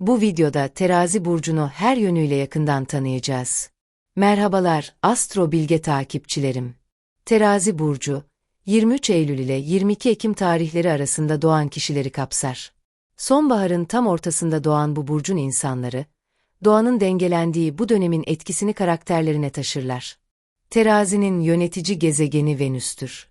Bu videoda terazi burcunu her yönüyle yakından tanıyacağız. Merhabalar Astro Bilge takipçilerim. Terazi burcu, 23 Eylül ile 22 Ekim tarihleri arasında doğan kişileri kapsar. Sonbaharın tam ortasında doğan bu burcun insanları, doğanın dengelendiği bu dönemin etkisini karakterlerine taşırlar. Terazinin yönetici gezegeni Venüs'tür.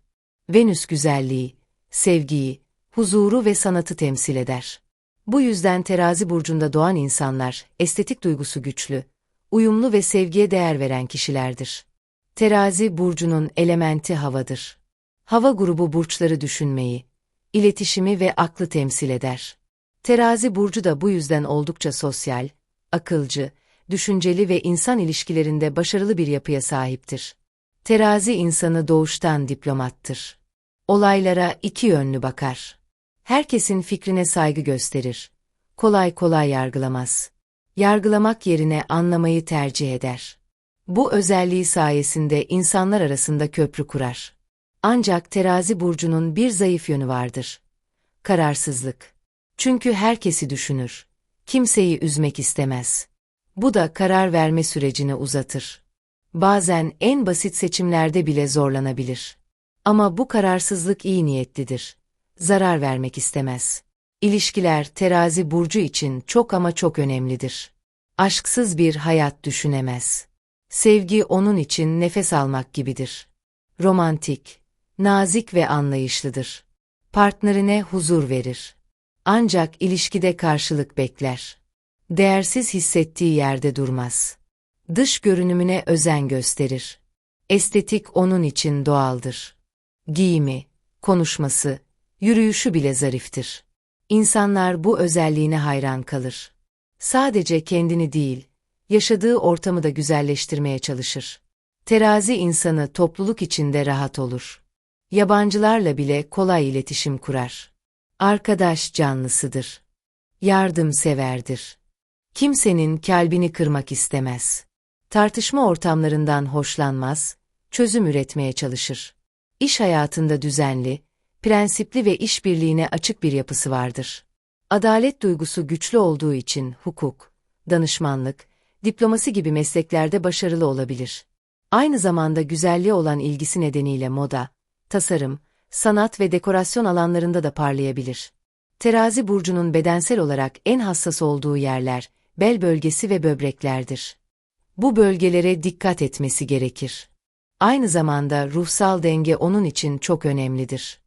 Venüs güzelliği, sevgiyi, huzuru ve sanatı temsil eder. Bu yüzden terazi burcunda doğan insanlar, estetik duygusu güçlü, uyumlu ve sevgiye değer veren kişilerdir. Terazi burcunun elementi havadır. Hava grubu burçları düşünmeyi, iletişimi ve aklı temsil eder. Terazi burcu da bu yüzden oldukça sosyal, akılcı, düşünceli ve insan ilişkilerinde başarılı bir yapıya sahiptir. Terazi insanı doğuştan diplomattır. Olaylara iki yönlü bakar. Herkesin fikrine saygı gösterir. Kolay kolay yargılamaz. Yargılamak yerine anlamayı tercih eder. Bu özelliği sayesinde insanlar arasında köprü kurar. Ancak terazi burcunun bir zayıf yönü vardır. Kararsızlık. Çünkü herkesi düşünür. Kimseyi üzmek istemez. Bu da karar verme sürecini uzatır. Bazen en basit seçimlerde bile zorlanabilir. Ama bu kararsızlık iyi niyetlidir. Zarar vermek istemez. İlişkiler terazi burcu için çok ama çok önemlidir. Aşksız bir hayat düşünemez. Sevgi onun için nefes almak gibidir. Romantik, nazik ve anlayışlıdır. Partnerine huzur verir. Ancak ilişkide karşılık bekler. Değersiz hissettiği yerde durmaz. Dış görünümüne özen gösterir. Estetik onun için doğaldır. Giyimi, konuşması, yürüyüşü bile zariftir. İnsanlar bu özelliğine hayran kalır. Sadece kendini değil, yaşadığı ortamı da güzelleştirmeye çalışır. Terazi insanı topluluk içinde rahat olur. Yabancılarla bile kolay iletişim kurar. Arkadaş canlısıdır. Yardımseverdir. Kimsenin kalbini kırmak istemez. Tartışma ortamlarından hoşlanmaz, çözüm üretmeye çalışır. İş hayatında düzenli, prensipli ve işbirliğine açık bir yapısı vardır. Adalet duygusu güçlü olduğu için hukuk, danışmanlık, diplomasi gibi mesleklerde başarılı olabilir. Aynı zamanda güzelliğe olan ilgisi nedeniyle moda, tasarım, sanat ve dekorasyon alanlarında da parlayabilir. Terazi burcunun bedensel olarak en hassas olduğu yerler, bel bölgesi ve böbreklerdir. Bu bölgelere dikkat etmesi gerekir. Aynı zamanda ruhsal denge onun için çok önemlidir.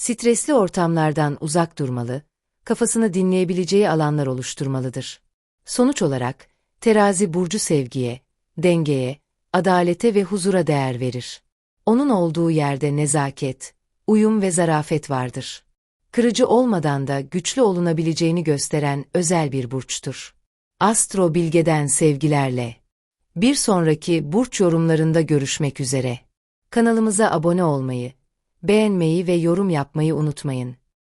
Stresli ortamlardan uzak durmalı, kafasını dinleyebileceği alanlar oluşturmalıdır. Sonuç olarak, terazi burcu sevgiye, dengeye, adalete ve huzura değer verir. Onun olduğu yerde nezaket, uyum ve zarafet vardır. Kırıcı olmadan da güçlü olunabileceğini gösteren özel bir burçtur. Astro Bilge'den sevgilerle. Bir sonraki burç yorumlarında görüşmek üzere. Kanalımıza abone olmayı, beğenmeyi ve yorum yapmayı unutmayın.